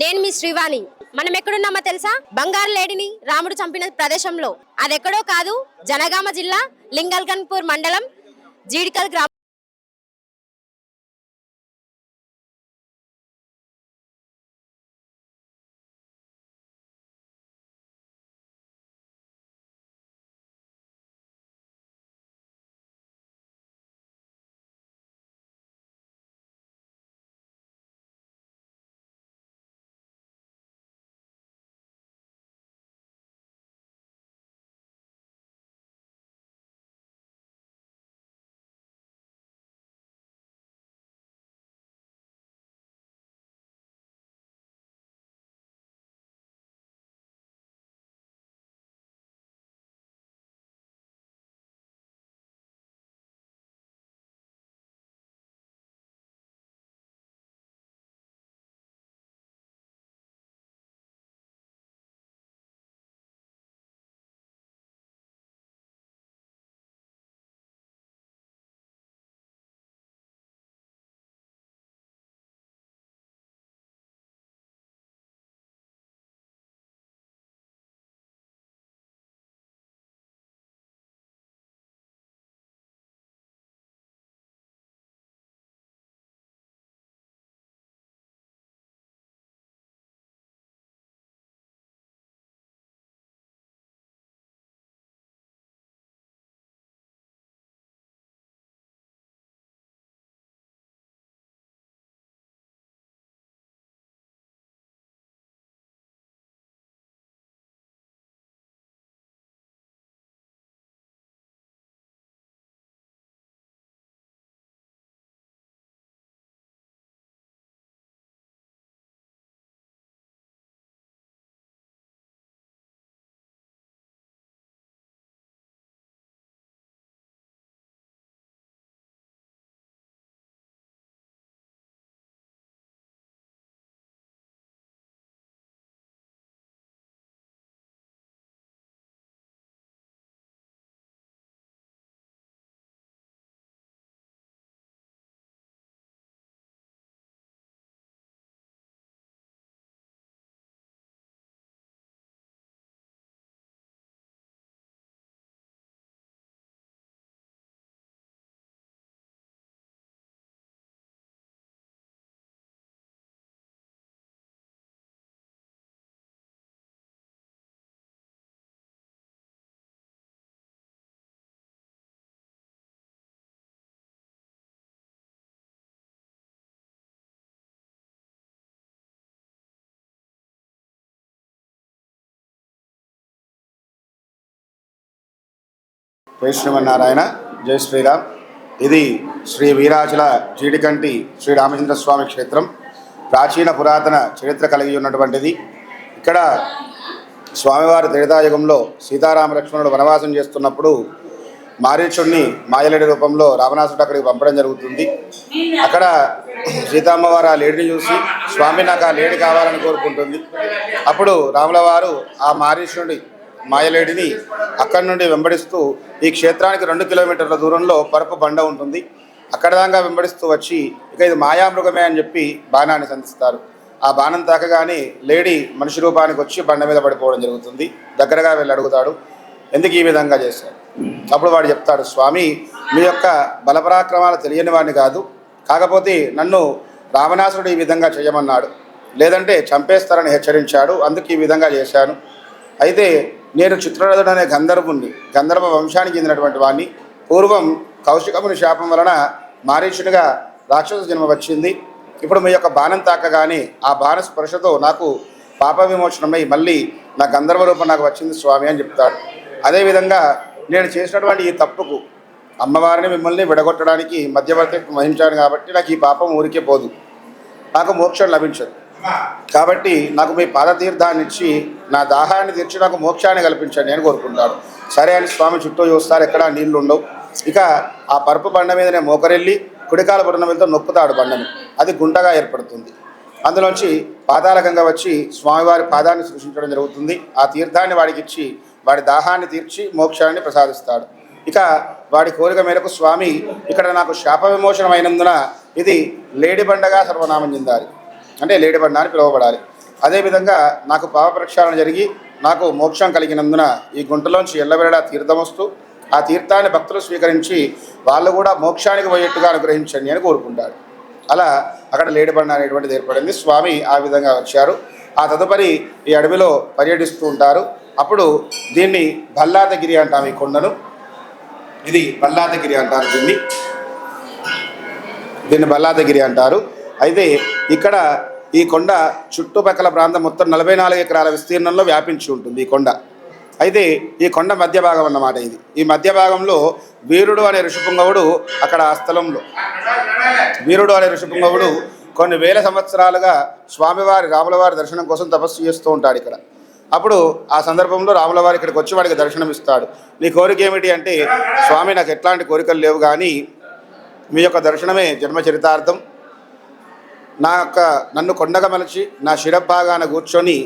నేను మీ శ్రీవాణి. మనం ఎక్కడున్నామో తెలుసా? బంగారు లేడిని రాముడు చంపిన ప్రదేశంలో. అదెక్కడో కాదు జనగామ జిల్లా లింగల్గన్పూర్ మండలం జీడికల్ గ్రామం. జై శ్రీమన్నారాయణ జై శ్రీరామ్. ఇది శ్రీ వీరాచల జీడికంటి శ్రీ రామచంద్ర స్వామి క్షేత్రం. ప్రాచీన పురాతన చరిత్ర కలిగి ఉన్నటువంటిది. ఇక్కడ స్వామివారి త్రేతాయుగంలో సీతారామ లక్ష్మణుడు వనవాసం చేస్తున్నప్పుడు మారీచుడిని మాయలేడి రూపంలో రావణాసుడు అక్కడికి పంపడం జరుగుతుంది. అక్కడ సీతమ్మవారు ఆ లేడిని చూసి స్వామి నాకు ఆ లేడి కావాలని కోరుకుంటుంది. అప్పుడు రాముల వారు ఆ మారీచుడి మాయలేడిని అక్కడి నుండి వెంబడిస్తూ ఈ క్షేత్రానికి రెండు కిలోమీటర్ల దూరంలో పరపు బండ ఉంటుంది. అక్కడ దాకా వెంబడిస్తూ వచ్చి ఇక ఇది మాయామృగమే అని చెప్పి బాణాన్ని సంధిస్తారు. ఆ బాణం తాకగానే లేడీ మనిషి రూపానికి వచ్చి బండ మీద పడిపోవడం జరుగుతుంది. దగ్గరగా వెళ్ళి అడుగుతాడు ఎందుకు ఈ విధంగా చేశాడు అప్పుడు వాడు చెప్తాడు స్వామి మీ యొక్క బలపరాక్రమాలు తెలియని వాడిని కాదు. కాకపోతే నన్ను రావణాసురుడు ఈ విధంగా చేయమన్నాడు. లేదంటే చంపేస్తారని హెచ్చరించాడు. అందుకు ఈ విధంగా చేశాను. అయితే నేను చిత్రరథుడు అనే గంధర్వుణ్ణి గంధర్వ వంశానికి చెందినటువంటి వాడిని పూర్వం కౌశికముని శాపం వలన మారీషునిగా రాక్షస జన్మ వచ్చింది. ఇప్పుడు మీ యొక్క బాణం తాకగానే ఆ బాణ స్పర్శతో నాకు పాప విమోచనమై మళ్ళీ నా గంధర్వ రూపం నాకు వచ్చింది స్వామి అని చెప్తాడు. అదేవిధంగా నేను చేసినటువంటి ఈ తప్పుకు అమ్మవారిని మిమ్మల్ని విడగొట్టడానికి మధ్యవర్తి వహించాను కాబట్టి నాకు ఈ పాపం ఊరికే పోదు. నాకు మోక్షం లభించదు. కాబట్టి నాకు మీ పాదతీర్థాన్ని ఇచ్చి నా దాహాన్ని తీర్చి నాకు మోక్షాన్ని కల్పించండి అని కోరుకుంటాడు సరే అని స్వామి చుట్టూ చూస్తారు ఎక్కడ నీళ్ళు ఉండవు. ఇక ఆ పరుపు బండ మీదనే మోకరెళ్ళి కుడికాల బుర్ణమిలతో నొక్కుతాడు బండని. అది గుంటగా ఏర్పడుతుంది. అందులోంచి పాతాళకంగా వచ్చి స్వామివారి పాదాన్ని సృష్టించడం జరుగుతుంది. ఆ తీర్థాన్ని వాడికి ఇచ్చి వాడి దాహాన్ని తీర్చి మోక్షాన్ని ప్రసాదిస్తాడు. ఇక వాడి కోరిక మేరకు స్వామి ఇక్కడ నాకు శాప విమోచనమైనందున అయినందున ఇది లేడిబండగా సర్వనామం చెందాలి. అంటే లేడిబండ అని పిలువబడాలి. అదేవిధంగా నాకు పాప ప్రక్షాళన జరిగి నాకు మోక్షం కలిగినందున ఈ గుంటలోంచి ఎల్లవేళ తీర్థం వస్తూ ఆ తీర్థాన్ని భక్తులు స్వీకరించి వాళ్ళు కూడా మోక్షానికి పోయేట్టుగా అనుగ్రహించండి అని కోరుకుంటాడు అలా అక్కడ లేడిబండ అనేటువంటిది ఏర్పడింది. స్వామి ఆ విధంగా వచ్చారు. ఆ తదుపరి ఈ అడవిలో పర్యటిస్తూ ఉంటారు. అప్పుడు దీన్ని బల్లాదగిరి అంటాం ఈ కొండను. ఇది బల్లాదగిరి అంటారు దీన్ని. దీన్ని బల్లాదగిరి అంటారు. అయితే ఇక్కడ ఈ కొండ చుట్టుపక్కల ప్రాంతం మొత్తం నలభై నాలుగు ఎకరాల విస్తీర్ణంలో వ్యాపించి ఉంటుంది ఈ కొండ. అయితే ఈ కొండ మధ్య భాగం అన్నమాట ఇది. ఈ మధ్య భాగంలో వీరుడు అనే ఋషిపుంగవుడు అక్కడ ఆ స్థలంలో. వీరుడు అనే ఋషిపుంగవుడు కొన్ని వేల సంవత్సరాలుగా స్వామివారి రాములవారి దర్శనం కోసం తపస్సు చేస్తూ ఉంటాడు ఇక్కడ. అప్పుడు ఆ సందర్భంలో రాములవారి ఇక్కడికి వచ్చి వాడికి దర్శనం ఇస్తాడు. నీ కోరిక ఏమిటి అంటే స్వామి నాకు ఎట్లాంటి కోరికలు లేవు కానీ మీ యొక్క దర్శనమే జన్మ చరితార్థం. నా యొక్క నన్ను కొండగా మలచి నా శిరభాగాన కూర్చొని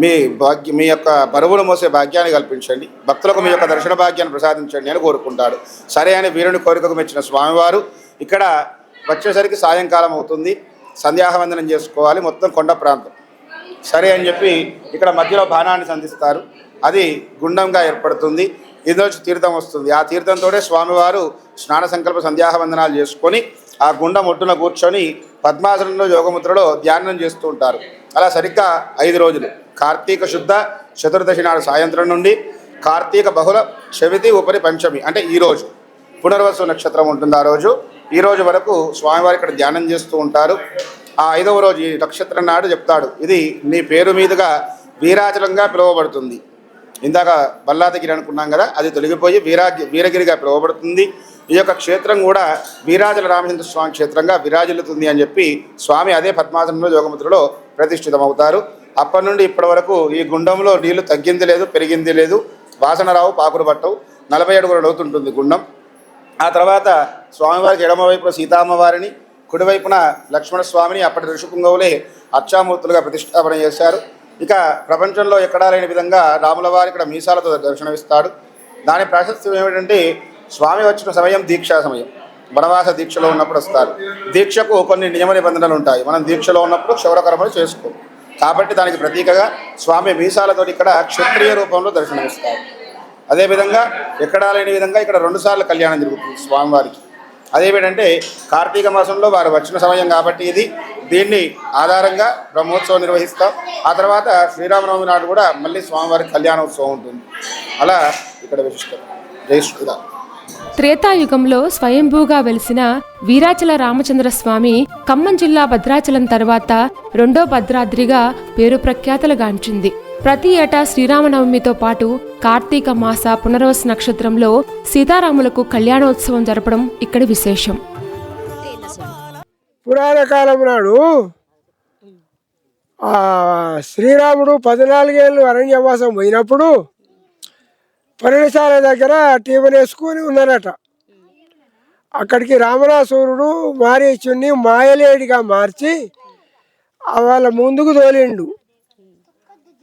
మీ భాగ్య మీ యొక్క బరువులు మోసే భాగ్యాన్ని కల్పించండి. భక్తులకు మీ యొక్క దర్శన భాగ్యాన్ని ప్రసాదించండి అని కోరుకుంటాడు. సరే అని వీరుని కోరికకు మెచ్చిన స్వామివారు ఇక్కడ వచ్చేసరికి సాయంకాలం అవుతుంది. సంధ్యాహవందనం చేసుకోవాలి. మొత్తం కొండ ప్రాంతం. సరే అని చెప్పి ఇక్కడ మధ్యలో బాణాన్ని సంధిస్తారు. అది గుండంగా ఏర్పడుతుంది. ఇందులోంచి తీర్థం వస్తుంది. ఆ తీర్థంతోనే స్వామివారు స్నాన సంకల్ప సంధ్యాహవందనాలు చేసుకొని ఆ గుండం ఒడ్డున కూర్చొని పద్మాసనంలో యోగముద్రలో ధ్యానం చేస్తూ ఉంటారు. అలా సరిగ్గా ఐదు రోజులు. కార్తీక శుద్ధ చతుర్దశి నాడు సాయంత్రం నుండి కార్తీక బహుళ చవితి ఉపరి పంచమి అంటే ఈరోజు పునర్వసు నక్షత్రం ఉంటుంది ఆ రోజు. ఈ రోజు వరకు స్వామివారు ఇక్కడ ధ్యానం చేస్తూ ఉంటారు. ఆ ఐదవ రోజు ఈ నక్షత్రం నాడు చెప్తాడు. ఇది నీ పేరు మీదుగా వీరాచలంగా పిలువబడుతుంది. ఇందాక బల్లాదగిరి అనుకున్నాం కదా అది తొలగిపోయి వీరా వీరగిరిగా పిలువబడుతుంది. ఈ యొక్క క్షేత్రం కూడా వీరాజల రామచంద్ర స్వామి క్షేత్రంగా విరాజిల్లుతుంది అని చెప్పి స్వామి అదే పద్మాసనంలో యోగముద్రలో ప్రతిష్ఠితమవుతారు. అప్పటి నుండి ఇప్పటి వరకు ఈ గుండంలో నీళ్ళు తగ్గింది లేదు పెరిగింది లేదు. వాసనరావు పాకులు పట్టవు. నలభై అడుగుల లోతుంటుంది గుండం. ఆ తర్వాత స్వామివారికి ఎడమవైపున సీతామ్మవారిని కుడివైపున లక్ష్మణ స్వామిని అప్పటి ఋషిపుంగవులే అర్చామూర్తులుగా ప్రతిష్టాపన చేశారు. ఇక ప్రపంచంలో ఎక్కడా లేని విధంగా రాముల వారి ఇక్కడ మీసాలతో దర్శనమిస్తాడు. దాని ప్రాశస్త్యం ఏమిటంటే స్వామి వచ్చిన సమయం దీక్షా సమయం. వనవాస దీక్షలో ఉన్నప్పుడు వస్తారు. దీక్షకు కొన్ని నియమ నిబంధనలు ఉంటాయి. మనం దీక్షలో ఉన్నప్పుడు క్షౌరకర్మలు చేసుకోం కాబట్టి దానికి ప్రతీకగా స్వామి మీసాలతో ఇక్కడ క్షత్రియ రూపంలో దర్శనమిస్తారు అదేవిధంగా ఎక్కడా లేని విధంగా ఇక్కడ రెండుసార్లు కళ్యాణం జరుగుతుంది స్వామివారికి. అదేమిటంటే కార్తీక మాసంలో వారు వచ్చిన సమయం కాబట్టి ఇది దీన్ని ఆధారంగా బ్రహ్మోత్సవం నిర్వహిస్తాం. ఆ తర్వాత శ్రీరామనవమి నాడు కూడా మళ్ళీ స్వామివారి కళ్యాణోత్సవం ఉంటుంది. అలా ఇక్కడ విశిష్టం. జై శ్రీరామ్. త్రేతాయుగంలో స్వయంభూగా వెలిసిన వీరాచల రామచంద్ర స్వామి ఖమ్మం జిల్లా భద్రాచలం తర్వాత రెండో భద్రాద్రిగా పేరు ప్రఖ్యాతలుగాంచింది ప్రతి ఏటా శ్రీరామనవమితో పాటు కార్తీక మాస పునర్వసు నక్షత్రంలో సీతారాములకు కళ్యాణోత్సవం జరపడం ఇక్కడ విశేషం. పురాణ కాలం నాడు శ్రీరాముడు పద్నాలుగేళ్ళు అరణ్యవాసం పోయినప్పుడు పర్ణశాల దగ్గర టీవన్ వేసుకొని ఉన్నారట. అక్కడికి రామరాసూరుడు మారీచుని మాయలేడిగా మార్చి వాళ్ళ ముందుకు తోలిండు.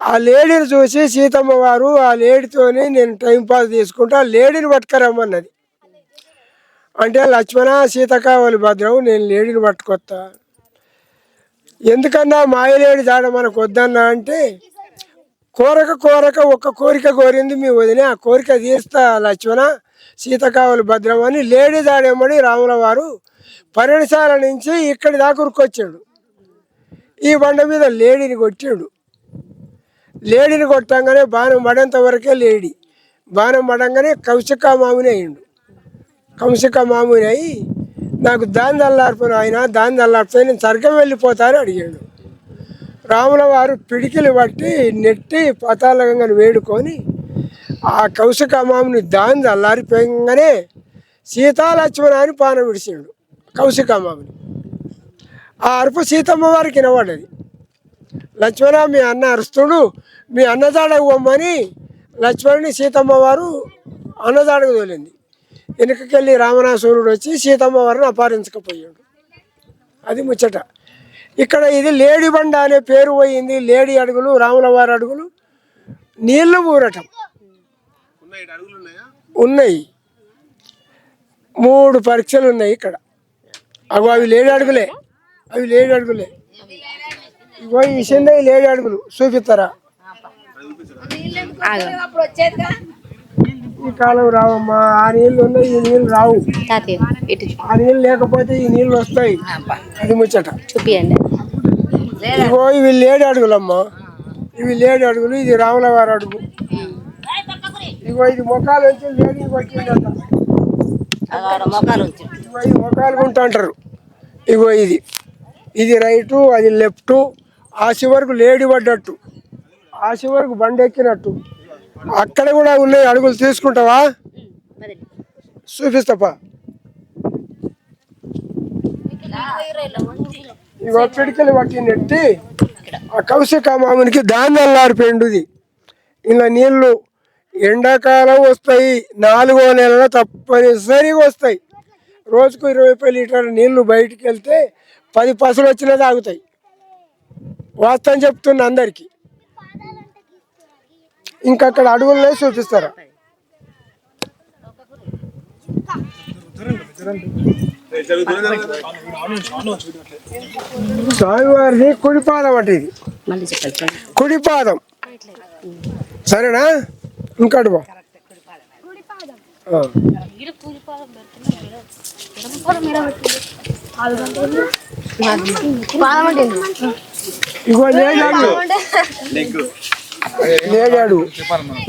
ఆ లేడీని చూసి సీతమ్మ వారు ఆ లేడీతోని నేను టైం పాస్ తీసుకుంటా ఆ లేడీని పట్టుకురమ్మన్నది. అంటే లక్ష్మణ సీత భద్రం నేను లేడీని పట్టుకొస్తా ఎందుకన్నా మాయలేడి జాడ మనకు వద్దన్నా అంటే కోరక కోరక ఒక్క కోరిక కోరింది మీ వదిన ఆ కోరిక తీస్తా లక్ష్మణ. సీతకావులు భద్రం అని లేడీ జాడేమని రాముల వారు పరిణశాల నుంచి ఇక్కడి దాకా ఉరుకొచ్చాడు. ఈ బండ మీద లేడీని కొట్టాడు. లేడీని కొట్టంగానే బాణం పడేంత వరకే లేడీ. బాణం పడంగానే కౌశిక మాముని అయ్యిండు. కౌశిక మాముని అయి నాకు దాని దల్లార్పను ఆయన దాని దల్లార్పితే నేను సరిగ్గా వెళ్ళిపోతా అని అడిగాడు. రాముల వారు పిడికిలు పట్టి నెట్టి పతాళంగా వేడుకొని ఆ కౌశిక దాంది అల్లారిపోయంగానే దల్లారిపోయంగానే సీతాలక్ష్మణ అని పానం విడిచాడు కౌశికమామని. ఆ అరుపు సీతమ్మ వారికి వినబడ్డది. లక్ష్మణ మీ అన్న అరుస్తుడు మీ అన్నదాడకు పొమ్మని లక్ష్మణుని సీతమ్మ వారు అన్నదాడకు తోలింది. వెనుకకెళ్ళి రామనాసురుడు వచ్చి సీతమ్మ వారిని అపహరించకపోయాడు. అది ముచ్చట. ఇక్కడ ఇది లేడి బండ అనే పేరు పోయింది. లేడి అడుగులు రాముల వారి అడుగులు. నీళ్ళు ఊరటం. ఉన్నాయి. మూడు పరీక్షలు ఉన్నాయి ఇక్కడ. అవి అవి లేడి అడుగులే. అవి లేడి అడుగులే. ఇగో ఈ చిన్న ఏడు అడుగులు. చూపిస్తారా ఈ కాలం రావమ్మా. ఆ నీళ్ళు ఉన్నాయి ఈ నీళ్ళు రావు. ఇటు ఆ నీళ్ళు లేకపోతే ఈ నీళ్ళు వస్తాయి. అది ముచ్చట. చూపియండి. ఇగో ఇవి లేడు అడుగులమ్మా. ఇవి లేడు అడుగులు ఇది రాములవారి అడుగు. ఇగో ఇది మొక్కలు వచ్చి లేడీ పట్టిందంట. ఇగో ఇది మొక్కలు గుంట అంటారు. ఇగో ఇది. ఇది రైటు అది లెఫ్ట్. ఆ చివరకు లేడీ పడ్డట్టు. ఆ చివరకు బండి ఎక్కినట్టు. అక్కడ కూడా ఉన్నాయి అడుగులు తీసుకుంటావా? చూపిస్తాపా ఇగో పిడికలు పట్టి నెట్టి ఆ కౌశిక మామునికి ధాన్యాలు ఇలా నీళ్ళు ఎండాకాలం వస్తాయి నాలుగో నెలలో తప్పనిసరిగా వస్తాయి. రోజుకు ఇరవై రూపాయలు లీటర్ల నీళ్ళు బయటికి వెళ్తే పది పసులు వచ్చినా తాగుతాయి. వాస్తవం చెప్తున్నా అందరికీ. ఇంకా అక్కడ అడవుల్లో చూపిస్తారా స్వామివారిది కుడిపాదం అంటే ఇది. కుడిపాదం. సరేనా? ఇంకటి బా. ఇగో లేడాడు. లేడాడు.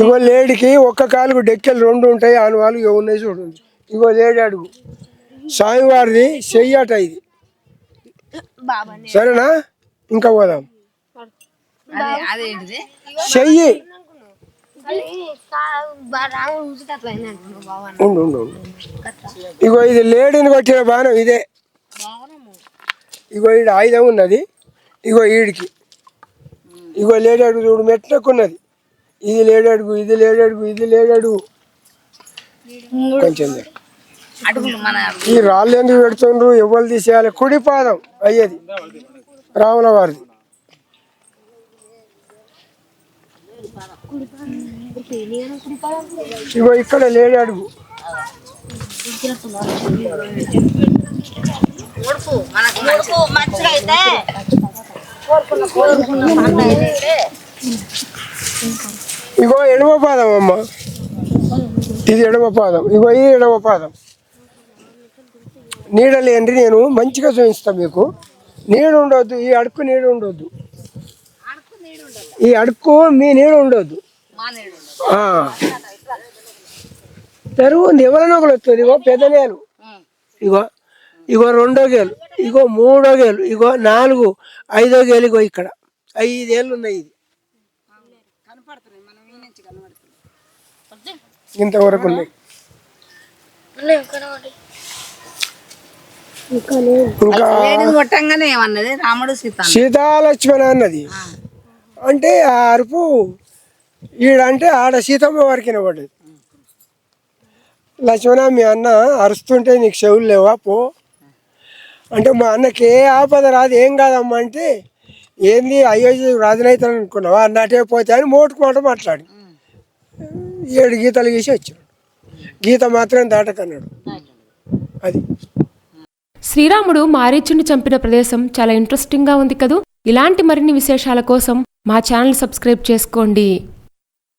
ఇగో లేడికి ఒక్క కాలుకు డెక్కెలు రెండు ఉంటాయి ఆను వాళ్ళు ఉన్నాయి చూడండి ఇగో లేడాడు. స్వామివారిది చెయ్యట ఇది. సరేనా? ఇంకా పోదాం. చెయ్యి. ఉండు. ఇగో ఇది లేడీని కొట్టిన బాణం ఇదే. ఇగో ఈడ ఆయుధం ఉన్నది. ఇగో ఈడికి. ఇగో లేడడుగు చూడు మెట్లకున్నది ఇది లేడడుగు ఇది లేడడుగు ఇది లేడడుగు కొంచెం ఈ రాళ్ళు ఎందుకు పెడుతుండ్రు? ఎవరు తీసేయాలి? కుడి పాదం అయ్యేది. రాముల వారిది. ఇగో ఇక్కడ లేడు అడుగు. ఇగో ఎడమ పాదం అమ్మ. ఇది ఎడమ పాదం. ఇగో ఈ ఎడమ పాదం. నీడ లేని నేను మంచిగా చూపిస్తాను మీకు. నీడ ఉండొద్దు ఈ అడుక్కు నీడ ఉండొద్దు. ఈ అడుక్కు మీ నీడ ఉండొద్దు. ఆ. తెరువు ఉంది ఎవరైనా ఒకరు వస్తుంది ఇగో పెద్ద నేలు. ఇగో ఇగో రెండో గేలు. ఇగో మూడో గేలు. ఇగో నాలుగు ఐదో గేలు ఇగో ఇక్కడ. ఐదేళ్ళు ఉన్నాయి ఇది. ఇంతవరకు ఉన్నాయి. ఇంకా లేడీని కొట్టంగానే ఏమన్నది? రాముడు సీత సీతాలక్ష్మణ అన్నది. అంటే ఆ అరుపు ఈడంటే ఆడ సీతమ్మ వారికి వినబడ్డది. లక్ష్మణ మీ అన్న అరుస్తుంటే నీకు చెవులు లేవా? పో. అంటే మా అన్నకి ఏ ఆపద రాదు ఏం కాదమ్మా అంటే ఏంది అయోధ్య రాజునైతాను అనుకున్నావా? అన్నట్టే పోతే అని మోటుకు మాట మాట్లాడి. ఏడు గీతలు గీసి వచ్చాడు. గీత మాత్రం దాటకన్నాడు. అది. శ్రీరాముడు మారీచుని చంపిన ప్రదేశం చాలా ఇంట్రెస్టింగ్గా ఉంది కదూ. ఇలాంటి మరిన్ని విశేషాల కోసం మా ఛానల్ సబ్స్క్రైబ్ చేసుకోండి.